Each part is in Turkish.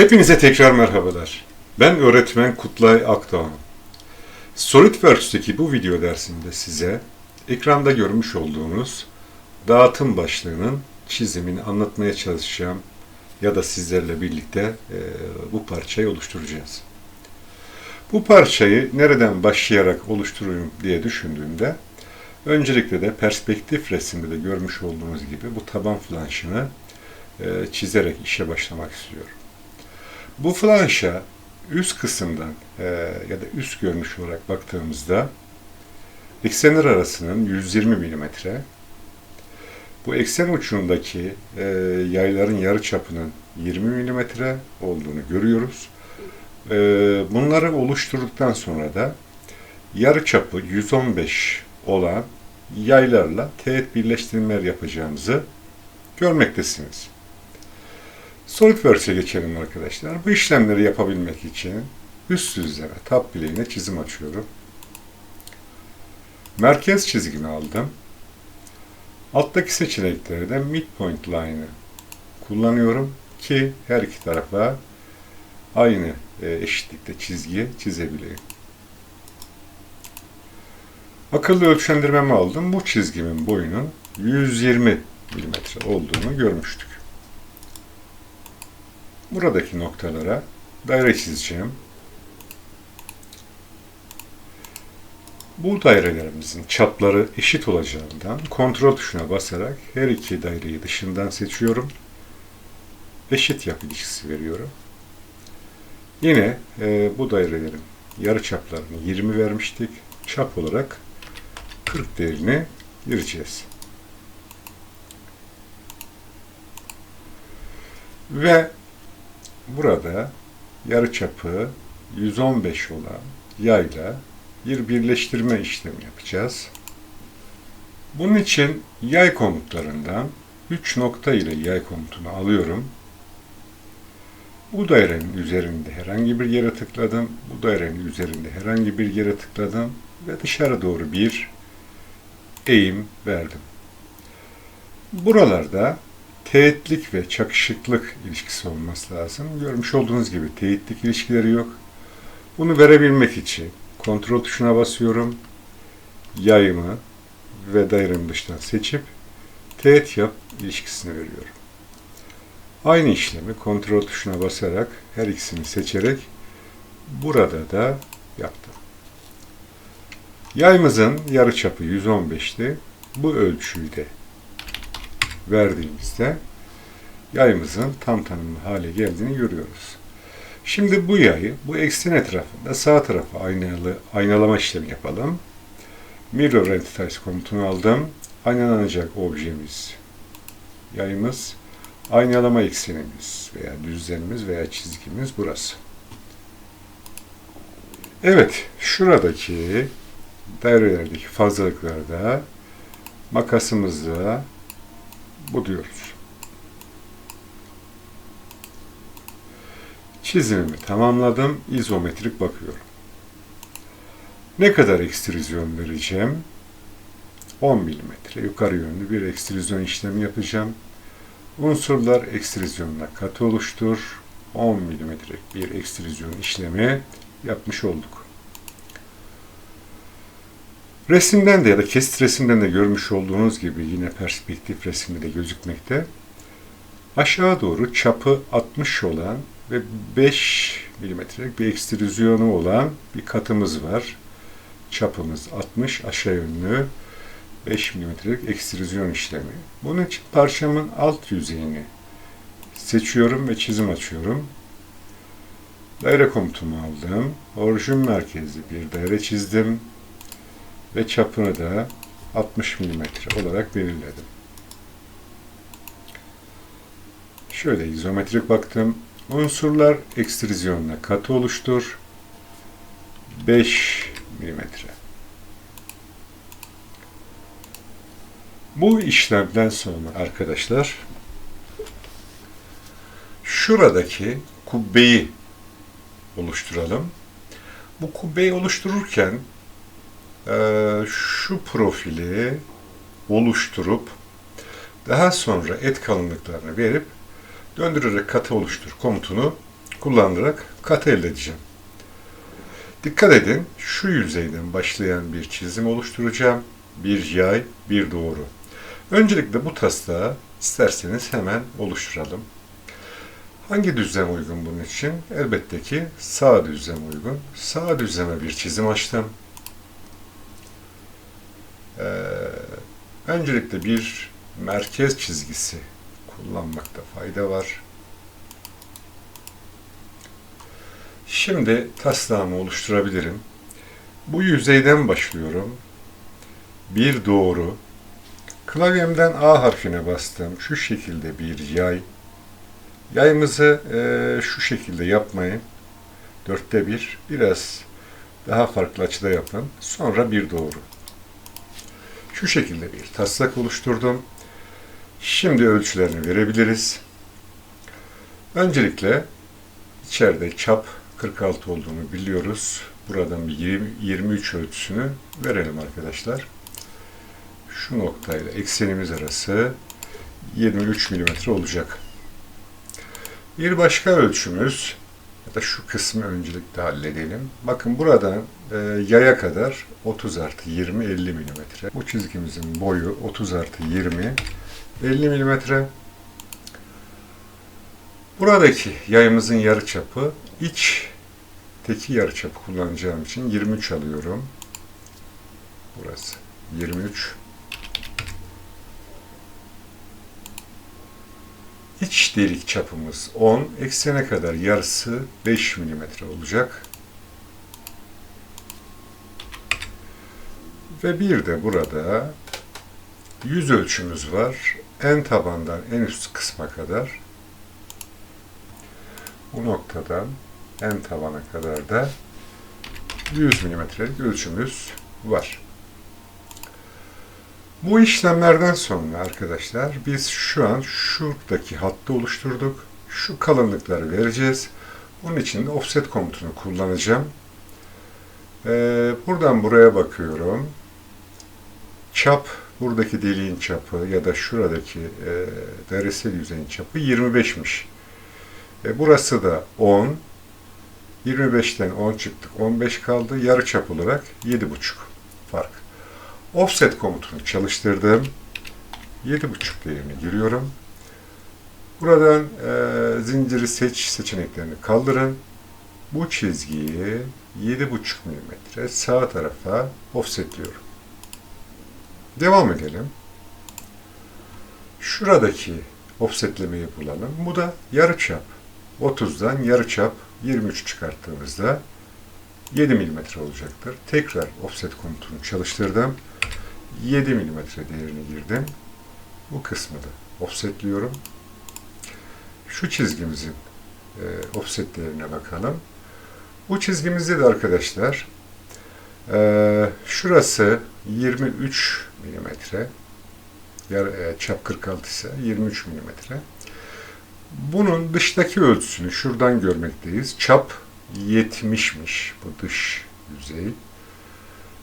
Hepinize tekrar merhabalar. Ben öğretmen Kutlay Akdoğan. SolidWorks'teki bu video dersinde size ekranda görmüş olduğunuz dağıtım başlığının çizimini anlatmaya çalışacağım ya da sizlerle birlikte e, bu parçayı oluşturacağız. Bu parçayı nereden başlayarak oluşturayım diye düşündüğümde öncelikle de perspektif resimde de görmüş olduğunuz gibi bu taban flanşını e, çizerek işe başlamak istiyorum. Bu flanşa üst kısımdan e, ya da üst görünüş olarak baktığımızda eksenler arasının 120 mm, bu eksen uçundaki e, yayların yarı çapının 20 mm olduğunu görüyoruz. E, bunları oluşturduktan sonra da yarı çapı 115 olan yaylarla teğet birleştirmeler yapacağımızı görmektesiniz. SolidWorks'e geçelim arkadaşlar. Bu işlemleri yapabilmek için üst düzleme tab bileğine çizim açıyorum. Merkez çizgimi aldım. Alttaki seçeneklerde midpoint line'ı kullanıyorum ki her iki tarafa aynı e, eşitlikte çizgi çizebileyim. Akıllı ölçendirmemi aldım. Bu çizgimin boyunun 120 mm olduğunu görmüştük. Buradaki noktalara daire çizeceğim. Bu dairelerimizin çapları eşit olacağından kontrol tuşuna basarak her iki daireyi dışından seçiyorum. Eşit yap ilişkisi veriyorum. Yine e, bu dairelerin yarı çaplarını 20 vermiştik. Çap olarak 40 değerini gireceğiz. Ve burada yarı çapı 115 olan yayla bir birleştirme işlemi yapacağız. Bunun için yay komutlarından 3 nokta ile yay komutunu alıyorum. Bu dairenin üzerinde herhangi bir yere tıkladım. Bu dairenin üzerinde herhangi bir yere tıkladım ve dışarı doğru bir eğim verdim. Buralarda teğetlik ve çakışıklık ilişkisi olması lazım. Görmüş olduğunuz gibi teğetlik ilişkileri yok. Bunu verebilmek için kontrol tuşuna basıyorum. Yayımı ve dairemi dıştan seçip teğet yap ilişkisini veriyorum. Aynı işlemi kontrol tuşuna basarak her ikisini seçerek burada da yaptım. Yayımızın yarıçapı 115'ti. Bu ölçüyü de verdiğimizde yayımızın tam tanımlı hale geldiğini görüyoruz. Şimdi bu yayı bu eksen etrafında sağ tarafa aynalı, aynalama işlemi yapalım. Mirror Entities komutunu aldım. Aynalanacak objemiz yayımız. Aynalama eksenimiz veya düzlemimiz veya çizgimiz burası. Evet, şuradaki dairelerdeki fazlalıklarda makasımızla bu diyoruz. Çizimimi tamamladım. İzometrik bakıyorum. Ne kadar ekstrüzyon vereceğim? 10 mm yukarı yönlü bir ekstrüzyon işlemi yapacağım. Unsurlar ekstrüzyonla katı oluştur. 10 mm bir ekstrüzyon işlemi yapmış olduk. Resimden de ya da kesit resimden de görmüş olduğunuz gibi yine perspektif resimde de gözükmekte. Aşağı doğru çapı 60 olan ve 5 milimetrelik bir ekstrüzyonu olan bir katımız var. Çapımız 60 aşağı yönlü 5 milimetrelik ekstrüzyon işlemi. Bunun için parçamın alt yüzeyini seçiyorum ve çizim açıyorum. Daire komutumu aldım. Orijin merkezli bir daire çizdim ve çapını da 60 mm olarak belirledim. Şöyle izometrik baktım. Unsurlar ekstrüzyonla katı oluştur. 5 mm. Bu işlemden sonra arkadaşlar şuradaki kubbeyi oluşturalım. Bu kubbeyi oluştururken şu profili oluşturup daha sonra et kalınlıklarını verip döndürerek katı oluştur komutunu kullanarak kat elde edeceğim. Dikkat edin, şu yüzeyden başlayan bir çizim oluşturacağım. Bir yay, bir doğru. Öncelikle bu taslağı isterseniz hemen oluşturalım. Hangi düzlem uygun bunun için? Elbette ki sağ düzlem uygun. Sağ düzleme bir çizim açtım. Ee, öncelikle bir merkez çizgisi kullanmakta fayda var. Şimdi taslağımı oluşturabilirim. Bu yüzeyden başlıyorum. Bir doğru. Klavyemden A harfine bastım. Şu şekilde bir yay. Yayımızı e, şu şekilde yapmayın. Dörtte bir. Biraz daha farklı açıda yapın. Sonra bir doğru. Şu şekilde bir taslak oluşturdum. Şimdi ölçülerini verebiliriz. Öncelikle içeride çap 46 olduğunu biliyoruz. Buradan bir 20, 23 ölçüsünü verelim arkadaşlar. Şu noktayla eksenimiz arası 23 mm olacak. Bir başka ölçümüz ya da şu kısmı öncelikle halledelim. Bakın buradan e, yaya kadar 30 artı 20 50 mm. Bu çizgimizin boyu 30 artı 20 50 mm. Buradaki yayımızın yarı çapı iç teki yarı çapı kullanacağım için 23 alıyorum. Burası 23. İç delik çapımız 10, eksene kadar yarısı 5 mm olacak. Ve bir de burada yüz ölçümüz var. En tabandan en üst kısma kadar bu noktadan en tabana kadar da 100 milimetrelik ölçümüz var. Bu işlemlerden sonra arkadaşlar biz şu an şuradaki hattı oluşturduk. Şu kalınlıkları vereceğiz. Bunun için offset komutunu kullanacağım. Ee, buradan buraya bakıyorum. Çap, buradaki deliğin çapı ya da şuradaki e, dairesel yüzeyin çapı 25'miş. E, burası da 10. 25'ten 10 çıktık. 15 kaldı. Yarı çap olarak 7,5 fark. Offset komutunu çalıştırdım. 7,5 değerini giriyorum. Buradan e, zinciri seç seçeneklerini kaldırın. Bu çizgiyi 7,5 mm sağ tarafa offsetliyorum. Devam edelim. Şuradaki offsetlemeyi bulalım. Bu da yarı çap. 30'dan yarı çap 23 çıkarttığımızda 7 mm olacaktır. Tekrar offset komutunu çalıştırdım. 7 mm değerini girdim. Bu kısmı da offsetliyorum. Şu çizgimizin e, offset değerine bakalım. Bu çizgimizde de arkadaşlar e, şurası 23 mm yer, e, çap 46 ise 23 mm bunun dıştaki ölçüsünü şuradan görmekteyiz. Çap 70'miş bu dış yüzey.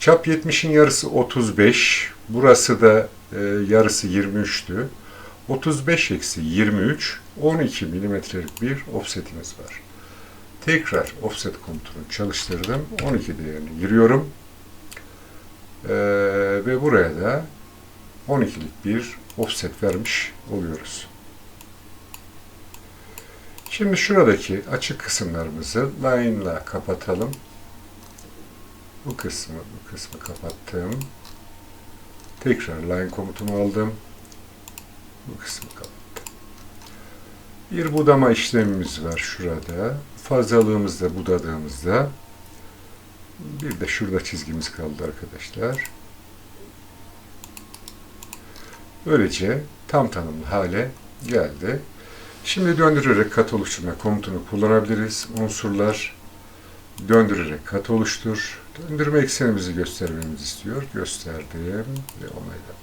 Çap 70'in yarısı 35. Burası da e, yarısı 23'tü. 35 eksi 23 12 milimetrelik bir offsetimiz var. Tekrar offset komutunu çalıştırdım. 12 değerini giriyorum. Ee, ve buraya da 12'lik bir offset vermiş oluyoruz. Şimdi şuradaki açık kısımlarımızı line ile kapatalım. Bu kısmı, bu kısmı kapattım. Tekrar line komutumu aldım. Bu kısmı kapattım. Bir budama işlemimiz var şurada. Fazlalığımızda budadığımızda bir de şurada çizgimiz kaldı arkadaşlar. Böylece tam tanımlı hale geldi. Şimdi döndürerek kat oluşturma komutunu kullanabiliriz. Unsurlar döndürerek kat oluştur. Döndürme eksenimizi göstermemizi istiyor. Gösterdim ve onayladım.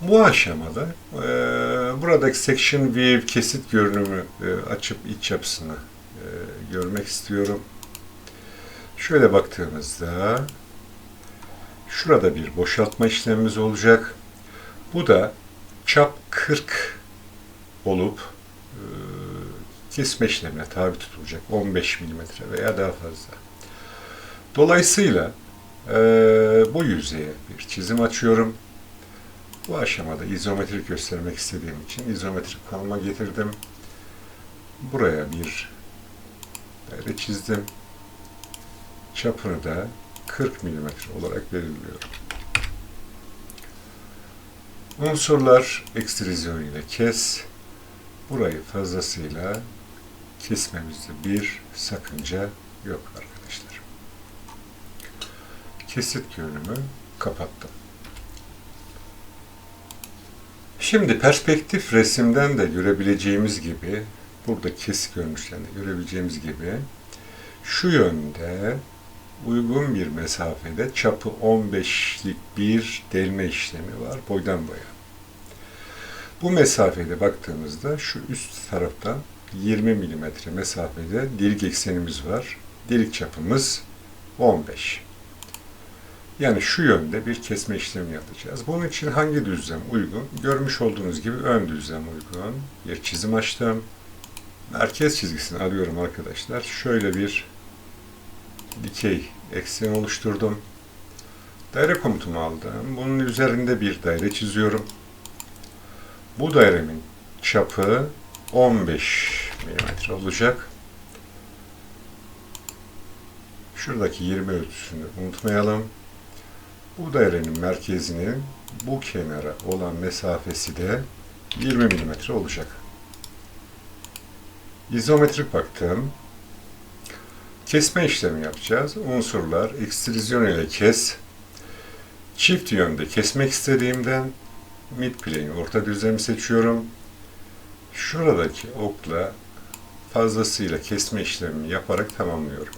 Bu aşamada e, buradaki section view kesit görünümü e, açıp iç yapısını e, görmek istiyorum. Şöyle baktığımızda şurada bir boşaltma işlemimiz olacak. Bu da çap 40 olup kesme işlemine tabi tutulacak 15 mm veya daha fazla. Dolayısıyla e, bu yüzeye bir çizim açıyorum. Bu aşamada izometrik göstermek istediğim için izometrik konuma getirdim. Buraya bir daire çizdim. Çapını da 40 mm olarak belirliyorum. Unsurlar ekstrizyon ile kes. Burayı fazlasıyla kesmemizde bir sakınca yok arkadaşlar. Kesit görünümü kapattım. Şimdi perspektif resimden de görebileceğimiz gibi, burada kesik görünüşlerinde görebileceğimiz gibi şu yönde uygun bir mesafede çapı 15'lik bir delme işlemi var boydan boya. Bu mesafede baktığımızda şu üst taraftan 20 mm mesafede delik eksenimiz var. Delik çapımız 15. Yani şu yönde bir kesme işlemi yapacağız. Bunun için hangi düzlem uygun? Görmüş olduğunuz gibi ön düzlem uygun. Bir çizim açtım. Merkez çizgisini alıyorum arkadaşlar. Şöyle bir dikey eksen oluşturdum. Daire komutumu aldım. Bunun üzerinde bir daire çiziyorum. Bu dairemin çapı 15 mm olacak. Şuradaki 20 ölçüsünü unutmayalım. Bu dairenin merkezinin bu kenara olan mesafesi de 20 mm olacak. İzometrik baktım. Kesme işlemi yapacağız. Unsurlar ekstrizyon ile kes. Çift yönde kesmek istediğimden mid plane orta düzlemi seçiyorum. Şuradaki okla fazlasıyla kesme işlemini yaparak tamamlıyorum.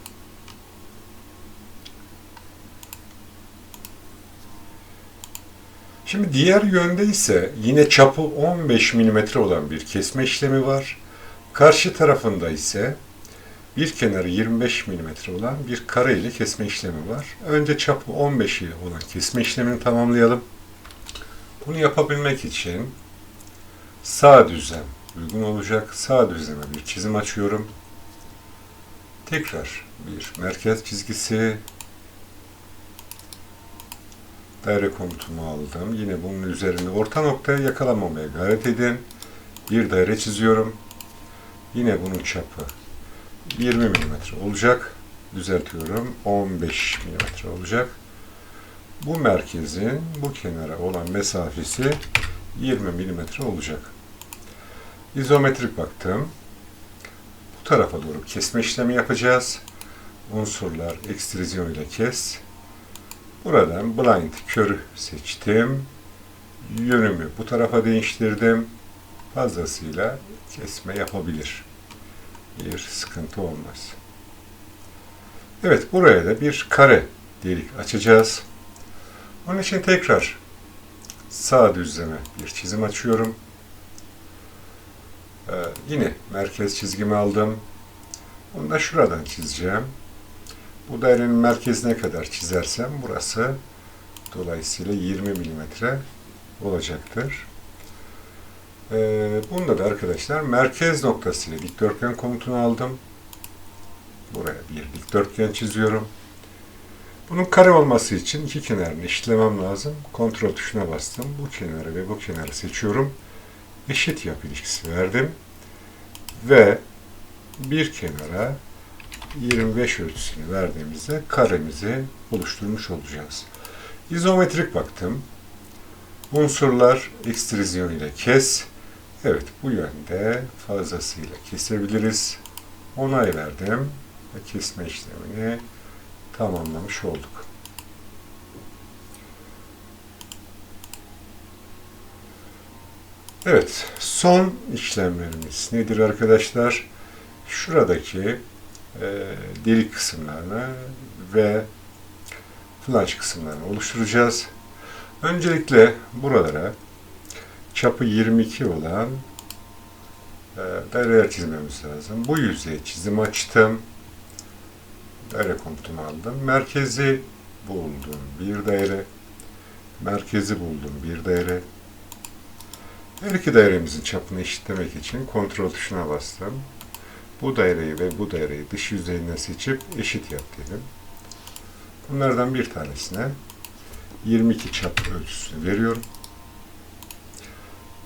Şimdi diğer yönde ise yine çapı 15 mm olan bir kesme işlemi var. Karşı tarafında ise bir kenarı 25 mm olan bir kare ile kesme işlemi var. Önce çapı 15 ile olan kesme işlemini tamamlayalım. Bunu yapabilmek için sağ düzlem uygun olacak. Sağ düzleme bir çizim açıyorum. Tekrar bir merkez çizgisi daire komutumu aldım. Yine bunun üzerine orta noktaya yakalamamaya gayret edin. Bir daire çiziyorum. Yine bunun çapı 20 mm olacak. Düzeltiyorum. 15 mm olacak. Bu merkezin bu kenara olan mesafesi 20 mm olacak. İzometrik baktım. Bu tarafa doğru kesme işlemi yapacağız. Unsurlar ekstrizyon ile kes. Buradan blind körü seçtim. Yönümü bu tarafa değiştirdim. Fazlasıyla kesme yapabilir. Bir sıkıntı olmaz. Evet buraya da bir kare delik açacağız. Onun için tekrar sağ düzleme bir çizim açıyorum. Ee, yine merkez çizgimi aldım. Bunu da şuradan çizeceğim. Bu dairenin merkezine kadar çizersem burası dolayısıyla 20 milimetre olacaktır. Ee, bunda da arkadaşlar merkez noktasıyla dikdörtgen komutunu aldım. Buraya bir dikdörtgen çiziyorum. Bunun kare olması için iki kenarını eşitlemem lazım. Kontrol tuşuna bastım. Bu kenarı ve bu kenarı seçiyorum. Eşit yap ilişkisi verdim. Ve bir kenara 25 ölçüsünü verdiğimizde karemizi oluşturmuş olacağız. İzometrik baktım. Unsurlar ekstrizyon ile kes. Evet bu yönde fazlasıyla kesebiliriz. Onay verdim ve kesme işlemini tamamlamış olduk. Evet, son işlemlerimiz nedir arkadaşlar? Şuradaki e, delik kısımlarını ve flanş kısımlarını oluşturacağız. Öncelikle buralara çapı 22 olan e, daireler çizmemiz lazım. Bu yüzeye çizim açtım. Daire komutumu aldım. Merkezi buldum bir daire. Merkezi buldum bir daire. Her iki dairemizin çapını eşitlemek için kontrol tuşuna bastım. Bu daireyi ve bu daireyi dış yüzeyinden seçip eşit yap diyelim. Bunlardan bir tanesine 22 çap ölçüsünü veriyorum.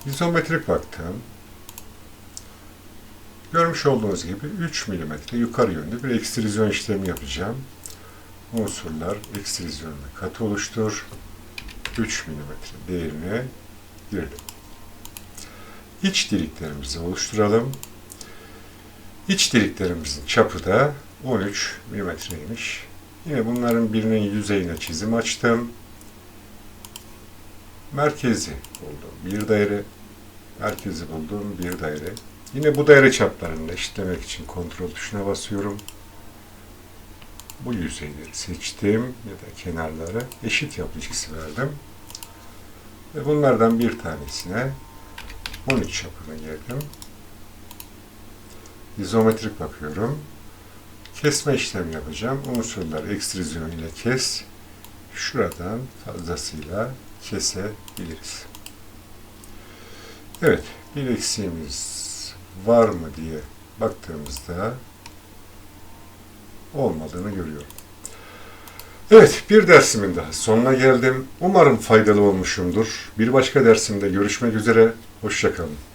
İzometrik baktım. Görmüş olduğunuz gibi 3 mm yukarı yönlü bir ekstrizyon işlemi yapacağım. Unsurlar ekstrizyonla katı oluştur. 3 mm değerine girdim. İç deliklerimizi oluşturalım. İç deliklerimizin çapı da 13 milimetreymiş. Yine bunların birinin yüzeyine çizim açtım. Merkezi buldum. Bir daire. Merkezi bulduğum bir daire. Yine bu daire çaplarını eşitlemek için kontrol tuşuna basıyorum. Bu yüzeyleri seçtim ya da kenarları eşit yap ilişkisi verdim. Ve bunlardan bir tanesine 13 çapını girdim. İzometrik bakıyorum. Kesme işlemi yapacağım. Unsurlar ekstrizyon ile kes. Şuradan fazlasıyla kesebiliriz. Evet, bir eksiğimiz var mı diye baktığımızda olmadığını görüyorum. Evet, bir dersimin daha sonuna geldim. Umarım faydalı olmuşumdur. Bir başka dersimde görüşmek üzere. Hoşçakalın.